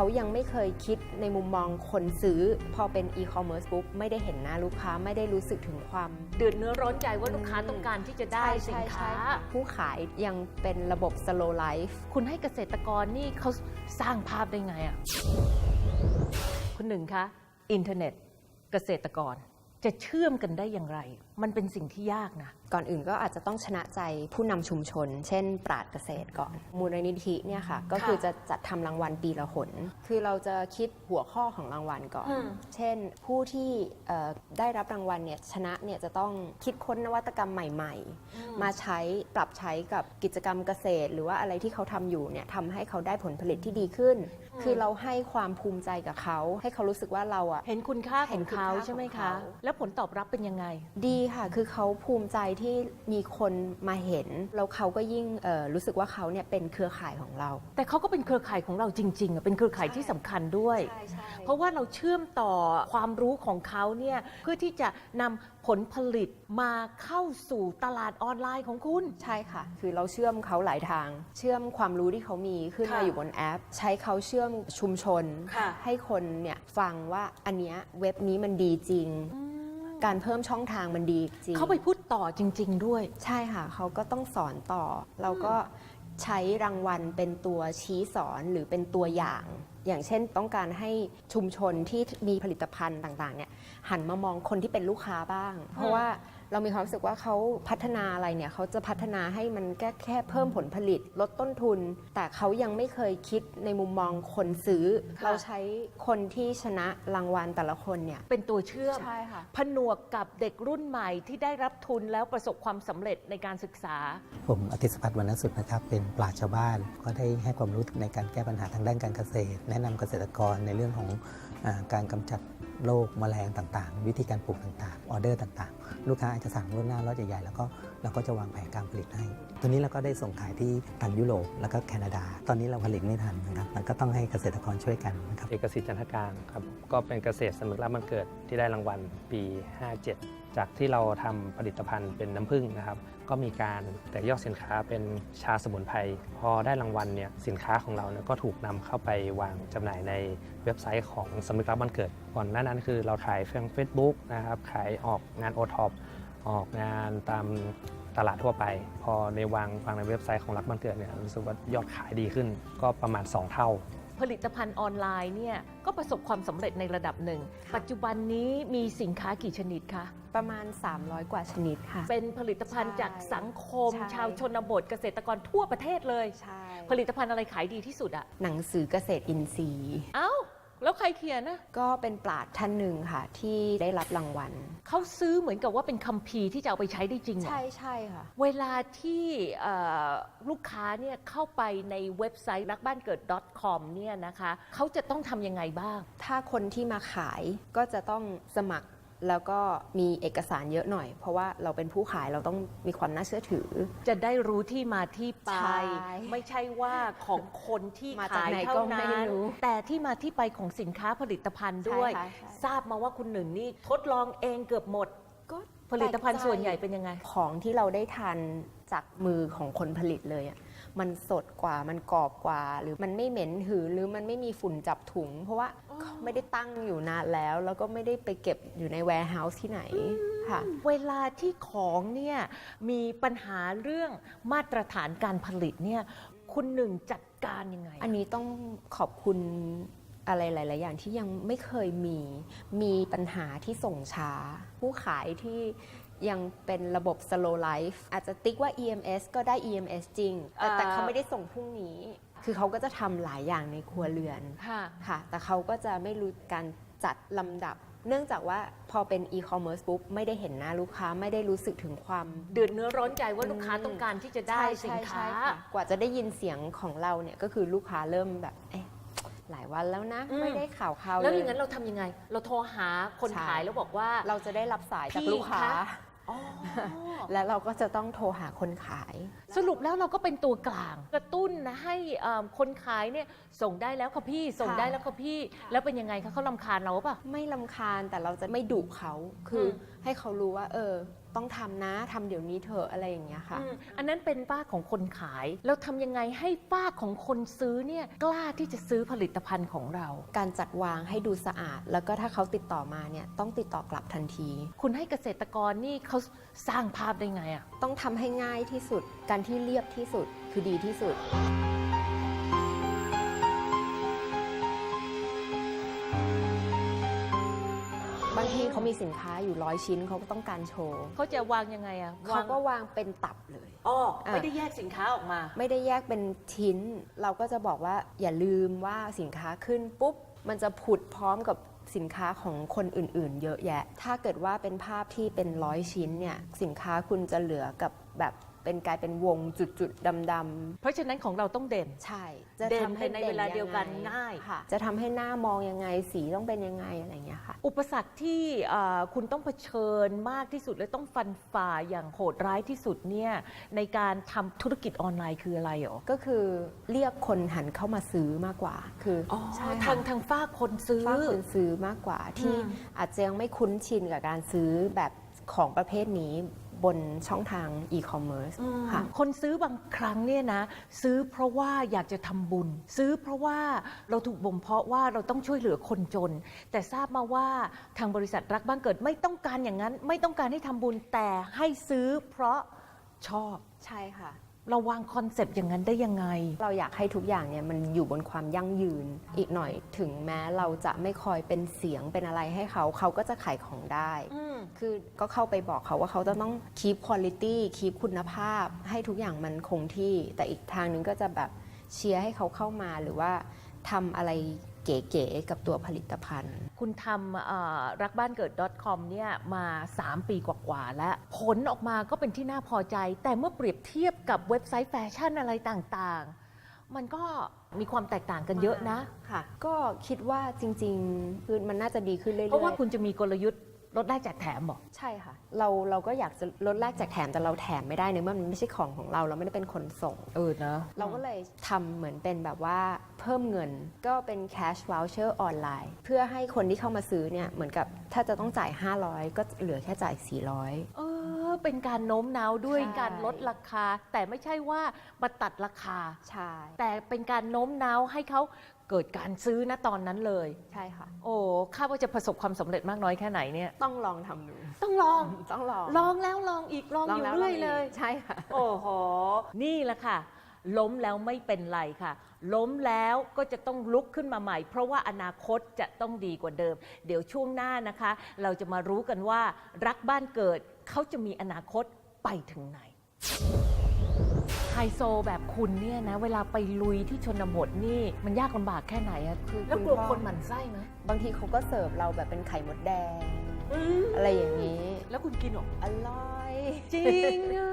เขายังไม่เคยคิดในมุมมองคนซื้อ พอเป็นอีคอมเมิร์ซปุ๊บไม่ได้เห็นหน้าลูกค้าไม่ได้รู้สึกถึงความ เดือดเนื้อร้อนใจว่าลูกค้าต้องการที่จะได้สินค้า ผู้ขายยังเป็นระบบ slow life คุณให้เกษตรกรนี่เขาสร้างภาพได้ไงอะ่ะคุณหนึ่งคะ อินเทอร์เน็ต เกษตรกรจะเชื่อมกันได้อย่างไร มันเป็นสิ่งที่ยากนะ ก่อนอื่นก็อาจจะต้องชนะใจผู้นำชุมชน เช่น ปราดเกษตรก่อน มูลนิธิเนี่ยค่ะ ก็คือจะจัดทำรางวัลปีละหน คือเราจะคิดหัวข้อของรางวัลก่อนอืมเช่น ผู้ที่เอ่อได้รับรางวัลเนี่ยชนะเนี่ยจะต้องคิดค้นนวัตกรรมใหม่ ๆ มาใช้ปรับใช้กับกิจกรรมเกษตร หรือว่าอะไรที่เขาทำอยู่เนี่ยทำให้เขาได้ผลผลิตที่ดีขึ้น คือเราให้ความภูมิใจกับเขา ให้เขารู้สึกว่าเราอะ เห็นคุณค่าขเห็องนคุณเขาค่าใช่ไหมของคะเขาแล้วผลตอบรับเป็นยังไง ดีค่ะ คือเขาภูมิใจที่มีคนมาเห็น แล้วเขาก็ยิ่งเอ่อรู้สึกว่าเขาเนี่ยเป็นเครือข่ายของเรา แต่เขาก็เป็นเครือข่ายของเราจริงๆอะเป็นเครือข่ายที่สำคัญด้วยใช่ใช่เพราะว่าเราเชื่อมต่อความรู้ของเขาเนี่ยเพื่อที่จะนำผลผลิตมาเข้าสู่ตลาดออนไลน์ของคุณ ใช่ค่ะ คือเราเชื่อมเขาหลายทาง เชื่อมความรู้ที่เขามีขึ้นมาค่ะอยู่บนแอป ใช้เขาเชื่อมชุมชน ค่ะให้คนเนี่ยฟังว่าอันเนี้ยเว็บนี้มันดีจริง การเพิ่มช่องทางมันดีจริงเขาไปพูดต่อจริง ๆ ด้วย ใช่ค่ะ เขาก็ต้องสอนต่อ เราก็ใช้รางวัลเป็นตัวชี้สอนหรือเป็นตัวอย่าง อย่างเช่นต้องการให้ชุมชนที่มีผลิตภัณฑ์ต่างๆเนี่ยหันมามองคนที่เป็นลูกค้าบ้าง เพราะว่า เรามีความรู้สึกว่าเขาพัฒนาอะไรเนี่ยเขาจะพัฒนาให้มันแค่แค่เพิ่มผลผลิต ลดต้นทุน แต่เขายังไม่เคยคิดในมุมมองคนซื้อค่ะเราใช้คนที่ชนะรางวัลแต่ละคนเนี่ย เป็นตัวเชื่อมใช่ค่ะ ผนวกกับเด็กรุ่นใหม่ที่ได้รับทุนแล้วประสบความสำเร็จในการศึกษา ผมอธิสพัฒน์วรรณสุดนะครับ เป็นปราชญ์ชาวบ้าน ก็ได้ให้ความรู้ในการแก้ปัญหาทางด้านการเกษตร แนะนำเกษตรกรในเรื่องของอาการกำจัด โรคแมลงต่างๆ วิธีการปลูกต่างๆ ออเดอร์ต่างๆ ลูกค้าอาจจะสั่งล่วงหน้ารถใหญ่ๆ แล้วก็เราก็จะวางแผนการผลิตให้ตัวนี้เราก็ได้ส่งขายที่ทางยุโรปแล้วก็แคนาดา ตอนนี้เราผลิตไม่ทันนะครับมันก็ต้องให้เกษตรกรช่วยกันนะครับเอกสิทธิ์จันทการครับก็เป็นเกษตรสำนึกรับมันเกิดที่ได้รางวัลปี 57 จากที่เราทำผลิตภัณฑ์เป็นน้ำผึ้งนะครับ ก็มีการแตกยอดสินค้าเป็นชาสมุนไพรพอได้รางวัลเนี่ยสินค้าของเราเนี่ยก็ถูกนำเข้าไปวางจำหน่ายในเว็บไซต์ของสำนึกรับมันเกิด ก่อนหน้านั้นคือเราขายเฟซบุ๊กนะครับขายออกงานโอท็อปออกงานตามตลาดทั่วไป พอในวางวางในเว็บไซต์ของรักมันเกิดเนี่ยรู้สึกว่ายอดขายดีขึ้น ก็ประมาณ 2 เท่า ผลิตภัณฑ์ออนไลน์เนี่ยก็ประสบความสำเร็จในระดับหนึ่งปัจจุบันนี้มีสินค้ากี่ชนิดคะ ประมาณ 300 กว่าชนิดค่ะ เป็นผลิตภัณฑ์ใช่จากสังคม ใช่ ชาวชนบทเกษตรกรทั่วประเทศเลย ใช่ผลิตภัณฑ์อะไรขายดีที่สุดอะหนังสือเกษตรอินทรีย์ เอ้า แล้วใครเขียนนะก็เป็นปราดท่านหนึ่งค่ะ ที่ได้รับรางวัล เขาซื้อเหมือนกับว่าเป็นคัมภีร์ที่จะเอาไปใช้ได้จริงเหรอ ใช่ใช่ค่ะ เวลาที่เอ่อลูกค้าเนี่ยเข้าไปในเว็บไซต์รักบ้านเกิด .com เนี่ยนะคะ เขาจะต้องทำยังไงบ้าง ถ้าคนที่มาขายก็จะต้องสมัคร แล้วก็มีเอกสารเยอะหน่อย เพราะว่าเราเป็นผู้ขายเราต้องมีความน่าเชื่อถือ จะได้รู้ที่มาที่ไป ใช่ไม่ใช่ว่าของคนที่มาจากขายไหนเท่าก็ไม่นั้นรู้แต่ที่มาที่ไปของสินค้าผลิตภัณฑ์ด้วย ใช่ค่ะใช่ ทราบมาว่าคุณหนึ่งนี่ทดลองเองเกือบหมด ก็ผลิตภัณฑ์แปกใจส่วนใหญ่เป็นยังไง ของที่เราได้ทานจากมือของคนผลิตเลยอะมันสดกว่ามันกรอบกว่า หรือมันไม่เหม็นหืนหรือมันไม่มีฝุ่นจับถุง เพราะว่าเขา ไม่ได้ตั้งอยู่นานแล้ว แล้วก็ไม่ได้ไปเก็บอยู่ในแวร์เฮาส์ที่ไหนค่ะเวลาที่ของเนี่ยมีปัญหาเรื่องมาตรฐานการผลิตเนี่ยคุณหนึ่งจัดการยังไง อันนี้ต้องขอบคุณอะไรหลาย ๆ อย่างที่ยังไม่เคยมี มีปัญหาที่ส่งช้า ผู้ขายที่ยังเป็นระบบ slow life อาจจะติ๊กว่า EMS ก็ได้ EMS จริง แต่แต่อ่าเขาไม่ได้ส่งพรุ่งนี้ คือเขาก็จะทำหลายอย่างในครัวเรือนค่ะ ค่ะ แต่เขาก็จะไม่รู้การจัดลำดับ เนื่องจากว่าพอเป็น e-commerce ปุ๊บไม่ได้เห็นหน้าลูกค้าไม่ได้รู้สึกถึงความ เดือดเนื้อร้อนใจว่าลูกค้าต้องการที่จะได้ใช่สินใช่ค้า ใช่ะกว่าจะได้ยินเสียงของเราเนี่ยก็คือลูกค้าเริ่มแบบ เอ๊ะ หลายวันแล้วนะ อืม ไม่ได้ข่าวข่าวแล้วเลอย่างนั้นเราทำยังไง เราโทรหาคนใช่ขายแล้วบอกว่า เราจะได้รับสายจากพี่ลูกค้า คะ อ๋อ และเราก็จะต้องโทรหาคนขาย สรุปแล้วเราก็เป็นตัวกลาง กระตุ้นนะให้เอิ่มคนขายเนี่ยส่งได้แล้วค่ะพี่ส่งค่ะ ได้แล้วค่ะพี่ แล้วเป็นยังไงคะเขาลำคาญเราปะ ไม่ลำคาญแต่เราจะไม่ดุเขาคืออม ให้เขารู้ว่า เออ ต้องทำนะทำเดี๋ยวนี้เถอะอะไรอย่างเงี้ยค่ะ อืมอันนั้นเป็นป้าของคนขาย แล้วทำยังไงให้ป้าของคนซื้อเนี่ยกล้าที่จะซื้อผลิตภัณฑ์ของเรา การจัดวางให้ดูสะอาด แล้วก็ถ้าเขาติดต่อมาเนี่ยต้องติดต่อกลับทันที คุณให้เกษตรกรนี่เขาสร้างภาพได้ไงอะ ต้องทำให้ง่ายที่สุด การที่เรียบที่สุดคือดีที่สุด เขามีสินค้าอยู่ร้อยชิ้นเขาก็ต้องการโชว์เขาจะวางยังไงอะเขาก็วางเป็นตับเลย อ๋ออะไม่ได้แยกสินค้าออกมา ไม่ได้แยกเป็นชิ้น เราก็จะบอกว่าอย่าลืมว่าสินค้าขึ้นปุ๊บ มันจะผุดพร้อมกับสินค้าของคนอื่นๆ เยอะแยะ ถ้าเกิดว่าเป็นภาพที่เป็นร้อยชิ้นเนี่ย สินค้าคุณจะเหลือกับแบบ เป็นกลายเป็นวงจุดๆดำเพราะฉะนั้นของเราต้องเด่น ๆ ใช่เด่นแต่ในเวลาเดียวกันงไงง่าย ค่ะ จะทำให้หน้ามองยังไงสีต้องเป็นยังไงอะไรอย่างเงี้ยค่ะ อุปสรรคที่เอ่อคุณต้องเผชิญมากที่สุดและต้องฟันฝ่าอย่างโหดร้ายที่สุดเนี่ยในการทำธุรกิจออนไลน์คืออะไรหรอก็คือเรียกคนหันเข้ามาซื้อมากกว่า คืออ๋อใช่ทาค่ะงทางฝ้ากคนซื้อ ฝากคนซื้อมากกว่าที่อืมอาจจะยังไม่คุ้นชินกับการซื้อแบบของประเภทนี้ บนช่องทางอีคอมเมิร์ซค่ะ คนซื้อบางครั้งเนี่ยนะ ซื้อเพราะว่าอยากจะทำบุญ ซื้อเพราะว่าเราถูกบ่มเพาะว่าเราต้องช่วยเหลือคนจน แต่ทราบมาว่าทางบริษัทรักบ้านเกิดไม่ต้องการอย่างนั้น ไม่ต้องการให้ทำบุญแต่ให้ซื้อเพราะชอบ ใช่ค่ะ เราวางคอนเซปต์อย่างนั้นได้ยังไง เราอยากให้ทุกอย่างเนี่ยมันอยู่บนความยั่งยืน อีกหน่อยถึงแม้เราจะไม่คอยเป็นเสียงเป็นอะไรให้เขาเขาก็จะขายของได้ คือก็เข้าไปบอกเขาว่าเขาจะต้อง keep quality keep คุณภาพ ให้ทุกอย่างมันคงที่ แต่อีกทางหนึงก็จะแบบเชียร์ให้เขาเข้ามาหรือว่าทำอะไร เก๋ๆกับตัวผลิตภัณฑ์ คุณทำเอ่อรักบ้านเกิด .com เนี่ยมา 3 ปีกว่าๆแล้ว ผลออกมาก็เป็นที่น่าพอใจ แต่เมื่อเปรียบเทียบกับเว็บไซต์แฟชั่นอะไรต่างๆ มันก็มีความแตกต่างกันเยอะนะค่ะ ก็คิดว่าจริงๆคือมันน่าจะดีขึ้นเรื่อยๆเพราะว่าคุณจะมีกลยุทธ์ ลดได้แจกแถมบอกใช่ค่ะ เราเราก็อยากจะลดแลกแจกแถมแต่เราแถมไม่ได้ในเมื่อมันไม่ใช่ของของเราเราไม่ได้เป็นคนส่ง เออนะเราก็เลยทำเหมือนเป็นแบบว่าเพิ่มเงินก็เป็น cash voucher ออนไลน์ เพื่อให้คนที่เข้ามาซื้อเนี่ยเหมือนกับถ้าจะต้องจ่าย 500 ก็เหลือแค่จ่าย 400 เอ อเป็นการโน้มน้าวด้วยใช่ การลดราคา แต่ไม่ใช่ว่ามาตัดราคา ใช่แต่เป็นการโน้มน้าวให้เขาเกิดการซื้อณตอนนั้นเลย ใช่ค่ะ โอ้คาดว่าจะประสบความสำเร็จมากน้อยแค่ไหนเนี่ย ต้องลองทำดูต้องลอง ต้องลองลองแล้วลองอีกลองอยู่แล้วเรื่อยงกเลย ใช่ค่ะ โอ้โห นี่แหละค่ะ ล้มแล้วไม่เป็นไรค่ะ ล้มแล้วก็จะต้องลุกขึ้นมาใหม่ เพราะว่าอนาคตจะต้องดีกว่าเดิม เดี๋ยวช่วงหน้านะคะ เราจะมารู้กันว่ารักบ้านเกิด เขาจะมีอนาคตไปถึงไหนไฮโซแบบคุณเนี่ยนะ เวลาไปลุยที่ชนบทนี่มันยากลำบากแค่ไหนอะคือแล้วคุณกลัวพ่อคนหมั่นไส้ไหมบางทีเขาก็เสิร์ฟเราแบบเป็นไข่มดแดง อะไรอย่างนี้ แล้วคุณกินเหรออร่อย จริงอะ